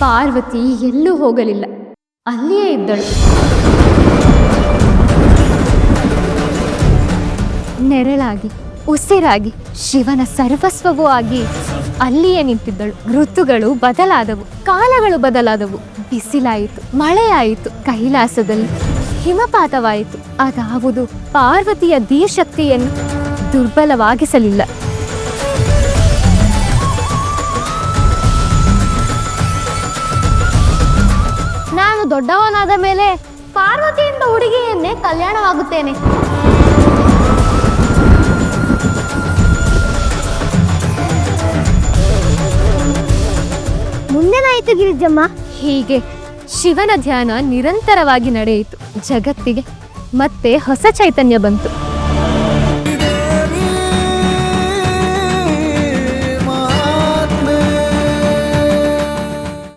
ಪಾರ್ವತಿ ಎಲ್ಲೂ ಹೋಗಲಿಲ್ಲ. ಅಲ್ಲಿಯೇ ಇದ್ದಳು. ನೆರಳಾಗಿ, ಉಸಿರಾಗಿ, ಶಿವನ ಸರ್ವಸ್ವವೂ ಆಗಿ ಅಲ್ಲಿಯೇ ನಿಂತಿದ್ದಳು. ಋತುಗಳು ಬದಲಾದವು, ಕಾಲಗಳು ಬದಲಾದವು. ಬಿಸಿಲಾಯಿತು, ಮಳೆಯಾಯಿತು, ಕೈಲಾಸದಲ್ಲಿ ಹಿಮಪಾತವಾಯಿತು. ಅದಾವುದು ಪಾರ್ವತಿಯ ದೀಶಕ್ತಿಯನ್ನು ದುರ್ಬಲವಾಗಿಸಲಿಲ್ಲ. ದೊಡ್ಡವನಾದ ಮೇಲೆ ಪಾರ್ವತಿಯಿಂದ ಹುಡುಗಿಯನ್ನೇ ಕಲ್ಯಾಣವಾಗುತ್ತೇನೆ. ಮುಂದೇನಾಯಿತು ಗಿರಿಜಮ್ಮ? ಹೀಗೆ ಶಿವನ ಧ್ಯಾನ ನಿರಂತರವಾಗಿ ನಡೆಯಿತು ಜಗತ್ತಿಗೆ. ಮತ್ತೆ ಹೊಸ ಚೈತನ್ಯ ಬಂತು.